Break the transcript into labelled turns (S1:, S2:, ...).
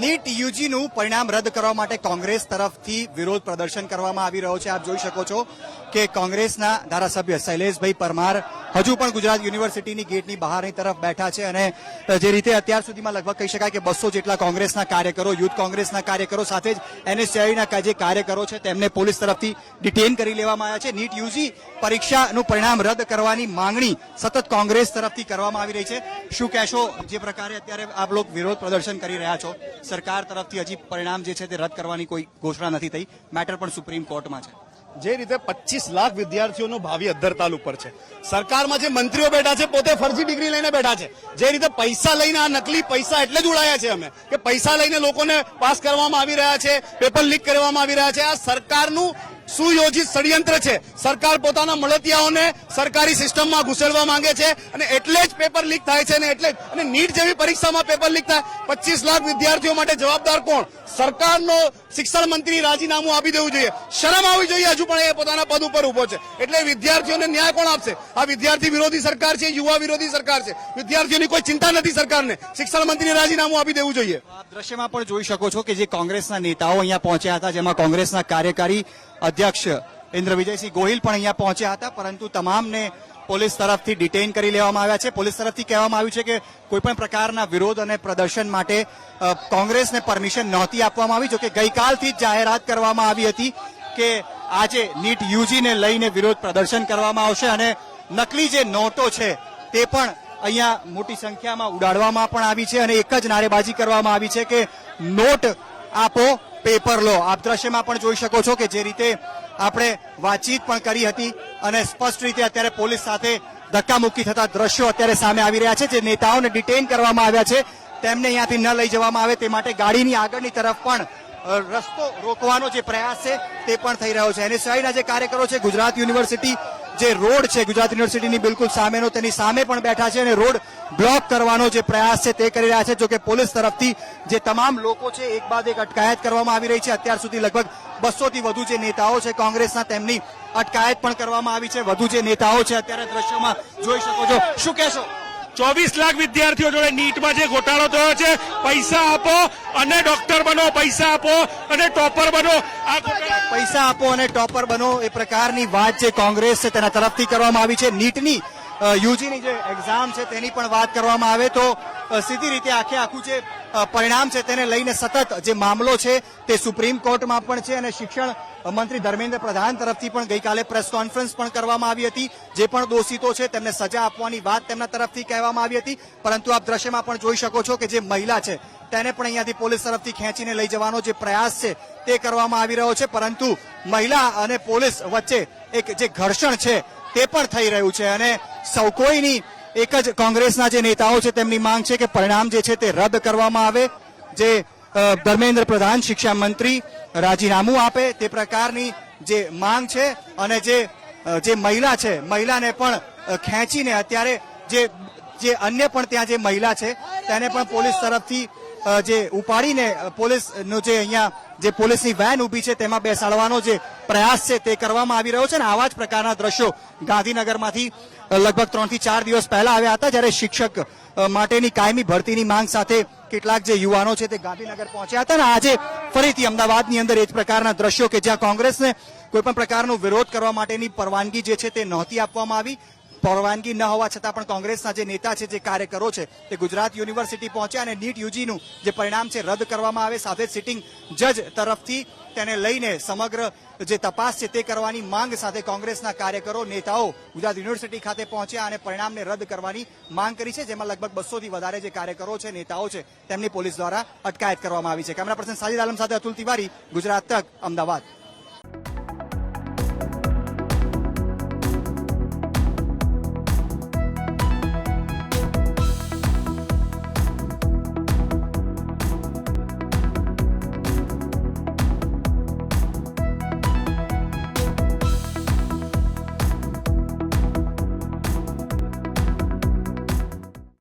S1: NEET યુજીનું પરિણામ રદ કરવા માટે કોંગ્રેસ તરફથી વિરોધ પ્રદર્શન કરવામાં આવી રહ્યો છે. આપ જોઈ શકો છો કે કોંગ્રેસના ધારાસભ્ય શૈલેષભાઈ પરમાર હજુ પણ ગુજરાત યુનિવર્સિટીની ગેટની બહારની તરફ બેઠા છે અને જે રીતે અત્યાર સુધીમાં લગભગ કહી શકાય કે બસો જેટલા કોંગ્રેસના કાર્યકરો, યુથ કોંગ્રેસના કાર્યકરો સાથે જ એનએસસીઆઈના જે કાર્યકરો છે તેમને પોલીસ તરફથી ડિટેન કરી લેવામાં આવ્યા છે. નીટ યુજી પરીક્ષાનું પરિણામ રદ કરવાની માંગણી સતત કોંગ્રેસ તરફથી કરવામાં આવી રહી છે. શું કહેશો? જે પ્રકારે અત્યારે આપ લોકો વિરોધ પ્રદર્શન કરી રહ્યા છો. સરકાર તરફથી હજી પરિણામ જે છે તે રદ કરવાની કોઈ ઘોષણા નથી થઈ. મેટર પણ સુપ્રીમ કોર્ટમાં છે.
S2: જે રીતે પચીસ લાખ વિદ્યાર્થીઓનું ભાવિ અદ્ધરતાલ ઉપર છે. સરકારમાં જે મંત્રીઓ બેઠા છે, પોતે ફરજી ડિગ્રી લઈને બેઠા છે. જે રીતે પૈસા લઈને આ નકલી પૈસા એટલે જ ઉડાયા છે અમે, કે પૈસા લઈને લોકોને પાસ કરવામાં આવી રહ્યા છે, પેપર લીક કરવામાં આવી રહ્યા છે. આ સરકારનું સુયોજિત ષડયંત્ર છે. સરકાર પોતાના મળતિયાઓને સરકારી સિસ્ટમમાં ઘુસેડવા માંગે છે અને એટલે જ પેપર લીક થાય છે અને એટલે અને નીટ જેવી પરીક્ષામાં પેપર લીક થાય. પચીસ લાખ વિદ્યાર્થીઓ માટે જવાબદાર કોણ? સરકારનો શિક્ષણ મંત્રી રાજીનામું આપી દેવું જોઈએ. શરમ આવવી જોઈએ હજુ પણ એ પોતાના પદ ઉપર ઊભો છે. એટલે વિદ્યાર્થીઓને ન્યાય કોણ આપશે? આ વિદ્યાર્થી વિરોધી સરકાર છે, યુવા વિરોધી સરકાર છે. વિદ્યાર્થીઓની કોઈ ચિંતા નથી સરકારને. શિક્ષણ મંત્રીને રાજીનામું આપી દેવું જોઈએ.
S1: દ્રશ્યમાં પણ જોઈ શકો છો કે જે કોંગ્રેસના નેતાઓ અહીંયા પહોંચ્યા હતા, જેમાં કોંગ્રેસના કાર્યકારી અધ્યક્ષ ઇન્દ્ર વિજયસિંહ ગોહિલ પણ અહીંયા પહોંચ્યા હતા, પરંતુ તમામને પોલીસ તરફથી ડિટેઇન કરી લેવામાં આવ્યા છે. પોલીસ તરફથી કહેવામાં આવ્યું છે કે કોઈ પણ પ્રકારના વિરોધ અને પ્રદર્શન માટે કોંગ્રેસને પરમિશન નહોતી આપવામાં આવી જોકે ગઈકાલથી જ જાહેરાત કરવામાં આવી હતી કે આજે નીટ યુજીને લઈને વિરોધ પ્રદર્શન કરવામાં આવશે અને નકલી જે નોટો છે તે પણ અહીંયા મોટી સંખ્યામાં ઉડાડવામાં પણ આવી છે અને એક જ નારેબાજી કરવામાં આવી છે કે નોટ આપો, પેપર લો. આપ દ્રશ્યમાં પણ જોઈ શકો છો કે જે રીતે આપણે વાતચીત પણ કરી હતી અને સ્પષ્ટ રીતે અત્યારે પોલીસ સાથે ધક્કામુક્કી થતા દ્રશ્યો અત્યારે સામે આવી રહ્યા છે જે નેતાઓને ડિટેઇન કરવામાં આવ્યા છે. તેમને અહીંયાથી ન લઈ જવામાં આવે તે માટે ગાડીની આગળની તરફ પણ રસ્તો રોકવાનો જે પ્રયાસ છે તે પણ થઈ રહ્યો છે. એની સિવાયના જે કાર્યકરો છે, ગુજરાત યુનિવર્સિટી જે રોડ છે, ગુજરાત યુનિવર્સિટીની બિલકુલ સામેનો તેની સામે પણ બેઠા છે અને રોડ બ્લોક કરવાનો જે પ્રયાસ છે તે કરી રહ્યા છે જો કે પોલીસ તરફથી જે તમામ લોકો છે એક બાદ એક અટકાયત કરવામાં આવી રહી છે. અત્યાર સુધી લગભગ બસો થી વધુ જે નેતાઓ છે કોંગ્રેસના તેમની અટકાયત પણ કરવામાં આવી છે. વધુ જે નેતાઓ છે અત્યારે દ્રશ્યોમાં જોઈ શકો છો. શું કહેશો?
S3: ચોવીસ લાખ વિદ્યાર્થીઓ જોડે નીટમાં જે ગોટાળો થયો છે પૈસા આપો અને ડોક્ટર બનો પૈસા આપો અને ટોપર બનો. આ
S1: પૈસા આપો અને ટોપર બનો એ પ્રકારની વાત જે કોંગ્રેસ છે તેના તરફથી કરવામાં આવી છે. નીટની યુજીની જે એક્ઝામ છે તેની પણ વાત કરવામાં આવે તો સીધી રીતે આખે આખું જે પરિણામ છે તેને લઈને સતત જે મામલો છે તે સુપ્રીમ કોર્ટમાં પણ છે અને શિક્ષણ મંત્રી ધર્મેન્દ્ર પ્રધાન તરફથી પણ ગઈકાલે પ્રેસ કોન્ફરન્સ પણ કરવામાં આવી હતી, જે પણ દોષિતો છે તેમને સજા આપવાની વાત તેમના તરફથી કહેવામાં આવી હતી, પરંતુ આપ દ્રશ્યમાં પણ જોઈ શકો છો કે જે મહિલા છે તેને પણ અહીંયાથી પોલીસ તરફથી ખેંચીને લઈ જવાનો જે પ્રયાસ છે તે કરવામાં આવી રહ્યો છે, પરંતુ મહિલા અને પોલીસ વચ્ચે એક જે ઘર્ષણ છે તે પણ થઈ રહ્યું છે અને સૌ કોઈની, એક જ કોંગ્રેસના જે નેતાઓ છે તેમની માંગ છે કે પરિણામ જે છે તે રદ કરવામાં આવે, જે ધર્મેન્દ્ર પ્રધાન શિક્ષા મંત્રી રાજીનામું આપે તે પ્રકારની જે માંગ છે અને જે જે મહિલા છે, મહિલાને પણ ખેંચીને અત્યારે જે જે અન્ય પણ ત્યાં જે મહિલા છે, તેને પણ પોલીસ તરફથી જે ઉપાડીને પોલીસનો જે અહીંયા જે પોલીસની વેન ઊભી છે, તેમાં બેસાડવાનો જે પ્રયાસ છે તે કરવામાં આવી રહ્યો છે અને આવા જ પ્રકારના દ્રશ્યો ગાંધીનગરમાંથી લગભગ ત્રણથી ચાર દિવસ પહેલા આવ્યા હતા જ્યારે શિક્ષક માટેની કાયમી ભરતીની માંગ સાથે કેટલાક જે યુવાનો છે તે ગાંધીનગર પહોંચ્યા હતા અને આજે ફરીથી અમદાવાદની અંદર એ જ પ્રકારના દ્રશ્યો કે જ્યાં કોંગ્રેસને કોઈપણ પ્રકારનો વિરોધ કરવા માટેની પરવાનગી જે છે તે નહોતી આપવામાં આવી. પરવાનગી ન હોવા છતાં પણ કોંગ્રેસના જે નેતા છે, જે કાર્યકરો છે, તે ગુજરાત યુનિવર્સિટી પહોંચ્યા અને નીટ યુજીનું જે પરિણામ છે, રદ કરવામાં આવે સાથે સિટિંગ જજ તરફથી તેને લઈને સમગ્ર જે તપાસ છે, તે કરવાની માંગ સાથે કોંગ્રેસના કાર્યકરો, નેતાઓ ગુજરાત યુનિવર્સિટી ખાતે પહોંચ્યા અને પરિણામને રદ કરવાની માંગ કરી છે, જેમાં લગભગ બસોથી વધારે જે કાર્યકરો છે, નેતાઓ છે, તેમની પોલીસ દ્વારા અટકાયત કરવામાં આવી છે. કેમેરા પર્સન સાજિદ આલમ સાથે અતુલ તિવારી, ગુજરાત તક, અમદાવાદ.